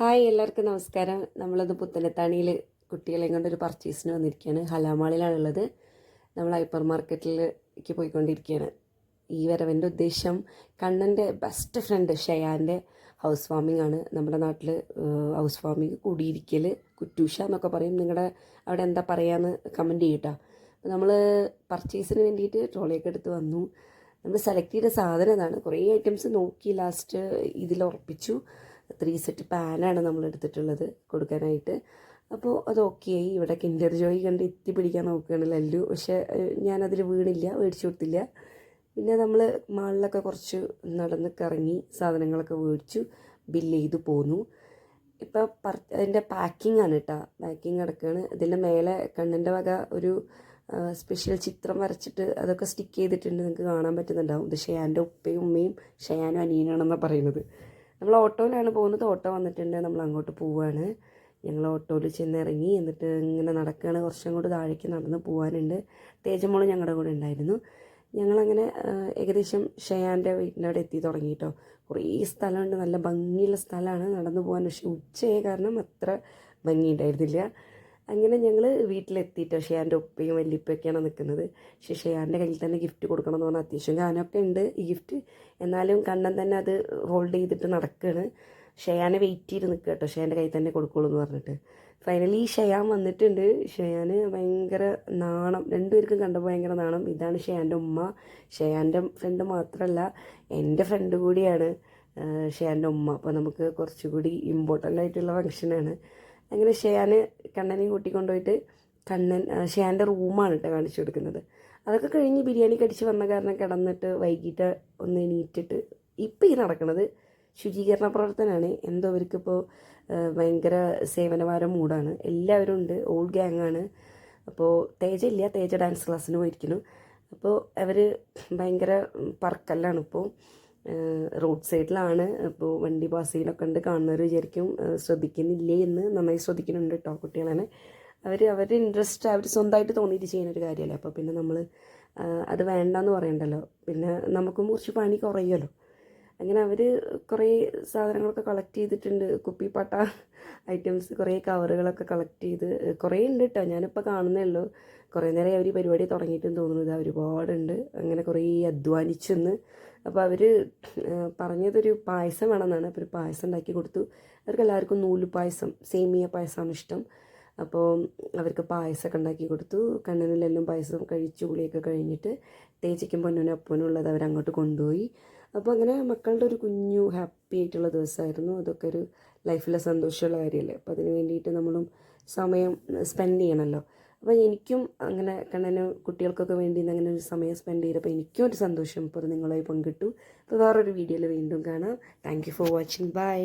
Hi എല്ലാവർക്കും നമസ്കാരം. നമ്മളത് പുത്തനത്താണിയിൽ കുട്ടികളെയും കൊണ്ടൊരു പർച്ചേസിന് വന്നിരിക്കുകയാണ് ഹലാമാളിലാണുള്ളത്. നമ്മൾ ഹൈപ്പർ മാർക്കറ്റിലേക്ക് പോയിക്കൊണ്ടിരിക്കുകയാണ് ഈ വരവന്റെ ഉദ്ദേശം കണ്ണന്റെ ബെസ്റ്റ് ഫ്രണ്ട് ഷയാന്റെ ഹൗസ് വാമിംഗ് ആണ്. നമ്മുടെ നാട്ടിൽ ഹൗസ് വാമിംഗ് കൂടിയിരിക്കൽ കുറ്റൂഷ എന്നൊക്കെ പറയും. നിങ്ങളുടെ അവിടെ എന്താ പറയാന്ന് കമന്റ് ചെയ്യട്ടോ. അപ്പോൾ നമ്മൾ പർച്ചേസിന് വേണ്ടിയിട്ട് ട്രോളിയൊക്കെ എടുത്ത് വന്നു. നമ്മൾ സെലക്ട് ചെയ്ത സാധനം ഇതാണ്. കുറേ ഐറ്റംസ് നോക്കി ലാസ്റ്റ് ഇതിൽ ഉറപ്പിച്ചു. ത്രീ സെറ്റ് പാനാണ് നമ്മൾ എടുത്തിട്ടുള്ളത് കൊടുക്കാനായിട്ട്. അപ്പോൾ അത് ആയി. ഇവിടെ കിൻഡർ ജോയ് കണ്ട് എത്തി പിടിക്കാൻ നോക്കുകയാണ് ലല്ലു. പക്ഷേ ഞാനതിൽ വീണില്ല മേടിച്ചു കൊടുത്തില്ല. പിന്നെ നമ്മൾ മാളിലൊക്കെ കുറച്ച് നടന്ന് കറങ്ങി സാധനങ്ങളൊക്കെ മേടിച്ചു ബില്ല് ചെയ്ത് പോന്നു. ഇപ്പോൾ പർ അതിന്റെ പാക്കിംഗ് ആണ് കേട്ടോ പാക്കിംഗ് അടക്കുകയാണ് ഇതിന്റെ മേലെ കണ്ണിന്റെ വക ഒരു സ്പെഷ്യൽ ചിത്രം വരച്ചിട്ട് അതൊക്കെ സ്റ്റിക്ക് ചെയ്തിട്ടുണ്ട്. നിങ്ങൾക്ക് കാണാൻ പറ്റുന്നുണ്ടാവും. ഇത് ഷയാന്റെ ഉപ്പയും ഉമ്മയും ഷയാനും അനിയനാണെന്നാണ് പറയുന്നത്. നമ്മൾ ഓട്ടോയിലാണ് പോകുന്നത്. ഓട്ടോ വന്നിട്ടുണ്ട്. നമ്മൾ അങ്ങോട്ട് പോവുകയാണ് ഞങ്ങൾ ഓട്ടോയിൽ ചെന്നിറങ്ങി എന്നിട്ട് ഇങ്ങനെ നടക്കുകയാണ്. കുറച്ചും കൂടി താഴേക്ക് നടന്ന് പോകാനുണ്ട് തേജമോൾ ഞങ്ങളുടെ കൂടെ ഉണ്ടായിരുന്നു. ഞങ്ങളങ്ങനെ ഏകദേശം ഷെയാന്റെ വീട്ടിന്റെ അവിടെ എത്തി തുടങ്ങി കേട്ടോ കുറേ സ്ഥലമുണ്ട്. നല്ല ഭംഗിയുള്ള സ്ഥലമാണ് നടന്നു പോകാൻ. പക്ഷേ ഉച്ചയായ കാരണം അത്ര ഭംഗി ഉണ്ടായിരുന്നില്ല. അങ്ങനെ ഞങ്ങൾ വീട്ടിലെത്തിയിട്ടോ ഷെയാന്റെ ഉപ്പയും വല്യപ്പയൊക്കെയാണ് നിൽക്കുന്നത് പക്ഷേ ഷെയാന്റെ കയ്യിൽ തന്നെ ഗിഫ്റ്റ് കൊടുക്കണം എന്ന് പറഞ്ഞാൽ അത്യാവശ്യം ഗാനമൊക്കെ ഉണ്ട് ഈ ഗിഫ്റ്റ് എന്നാലും കണ്ണൻ തന്നെ അത് ഹോൾഡ് ചെയ്തിട്ട് നടക്കുകയാണ് ഷെയാനെ വെയിറ്റ് ചെയ്ത് നിൽക്കുക കേട്ടോ. ഷെയാന്റെ കയ്യിൽ തന്നെ കൊടുക്കുള്ളൂ എന്ന് പറഞ്ഞിട്ട്. ഫൈനലി ഷെയാൻ വന്നിട്ടുണ്ട്. ഷെയാന് ഭയങ്കര നാണം. രണ്ടുപേർക്കും കണ്ടപ്പോൾ ഭയങ്കര നാണം. ഇതാണ് ഷെയാന്റെ ഉമ്മ. ഷെയാന്റെ ഫ്രണ്ട് മാത്രമല്ല എന്റെ ഫ്രണ്ട് കൂടിയാണ് ഷെയാന്റെ ഉമ്മ. അപ്പോൾ നമുക്ക് കുറച്ചുകൂടി ഇമ്പോർട്ടന്റ് ആയിട്ടുള്ള ഫംഗ്ഷനാണ് അങ്ങനെ ഷെയാന് കണ്ണനെയും കൂട്ടിക്കൊണ്ടുപോയിട്ട് കണ്ണൻ ഷെയാന്റെ റൂമാണ് കേട്ടോ കാണിച്ചു കൊടുക്കുന്നത്. അതൊക്കെ കഴിഞ്ഞ് ബിരിയാണി കടിച്ച് വന്ന കാരണം കിടന്നിട്ട് വൈകിട്ട് ഒന്ന് എണീറ്റിട്ട് ഇപ്പം ഈ നടക്കുന്നത് ശുചീകരണ പ്രവർത്തനമാണ് എന്തോ അവർക്കിപ്പോൾ ഭയങ്കര സേവനവാരം മൂടാണ് എല്ലാവരും ഉണ്ട്. ഓൾഡ് ഗ്യാങ്ങാണ് അപ്പോൾ തേജ ഇല്ല തേജ ഡാൻസ് ക്ലാസ്സിന് പോയിരിക്കുന്നു. അപ്പോൾ അവർ ഭയങ്കര പറക്കല്ലാണ് ഇപ്പോൾ റോഡ് സൈഡിലാണ്. അപ്പോൾ വണ്ടി പാസ് ചെയ്യലൊക്കെ ഉണ്ട്. കാണുന്നവർ വിചാരിക്കും ശ്രദ്ധിക്കുന്നില്ലേ എന്ന് നന്നായി ശ്രദ്ധിക്കുന്നുണ്ട് കേട്ടോ കുട്ടികളാണ് അവർ അവരുടെ ഇൻട്രസ്റ്റ് അവർ സ്വന്തമായിട്ട് തോന്നിയിട്ട് ചെയ്യുന്ന ഒരു കാര്യമല്ലേ അപ്പോൾ പിന്നെ നമ്മൾ അത് വേണ്ടെന്ന് പറയണ്ടല്ലോ. പിന്നെ നമുക്കും കുറച്ച് പണി കുറയുമല്ലോ അങ്ങനെ അവർ കുറേ സാധനങ്ങളൊക്കെ കളക്ട് ചെയ്തിട്ടുണ്ട്. കുപ്പിപ്പട്ട ഐറ്റംസ് കുറേ കവറുകളൊക്കെ കളക്ട് ചെയ്ത് കുറേ ഉണ്ട് കേട്ടോ ഞാനിപ്പോൾ കാണുന്നേ ഉള്ളൂ. കുറേ നേരം അവർ പരിപാടി തുടങ്ങിയിട്ടും തോന്നുന്നത് ഒരുപാടുണ്ട്. അങ്ങനെ കുറേ അധ്വാനിച്ചെന്ന്. അപ്പോൾ അവർ പറഞ്ഞതൊരു പായസം വേണമെന്നാണ്. അപ്പോൾ ഒരു പായസം ഉണ്ടാക്കി കൊടുത്തു. അവർക്ക് എല്ലാവർക്കും നൂൽ പായസം സേമിയ പായസമാണ് ഇഷ്ടം. അപ്പോൾ അവർക്ക് പായസമൊക്കെ ഉണ്ടാക്കി കൊടുത്തു. കണ്ണനിലെല്ലാം പായസം കഴിച്ചു കുളിയൊക്കെ കഴിഞ്ഞിട്ട് തേച്ചയ്ക്കും പൊന്നിനും അപ്പനും ഉള്ളത് അവരങ്ങോട്ട് കൊണ്ടുപോയി. അപ്പോൾ അങ്ങനെ മക്കളുടെ ഒരു കുഞ്ഞു ഹാപ്പി ആയിട്ടുള്ള ദിവസമായിരുന്നു. അതൊക്കെ ഒരു ലൈഫിലെ സന്തോഷമുള്ള കാര്യമല്ലേ? അപ്പോൾ അതിന് വേണ്ടിയിട്ട് നമ്മളും സമയം സ്പെൻഡ് ചെയ്യണമല്ലോ അപ്പോൾ എനിക്കും അങ്ങനെ കണ്ണന് കുട്ടികൾക്കൊക്കെ വേണ്ടി അങ്ങനെ ഒരു സമയം സ്പെൻഡ് ചെയ്തപ്പോൾ എനിക്കും ഒരു സന്തോഷം. ഇപ്പോൾ നിങ്ങളായി പങ്കിട്ടു. അപ്പോൾ വേറൊരു വീഡിയോയിൽ വീണ്ടും കാണാം. Thank for watching bye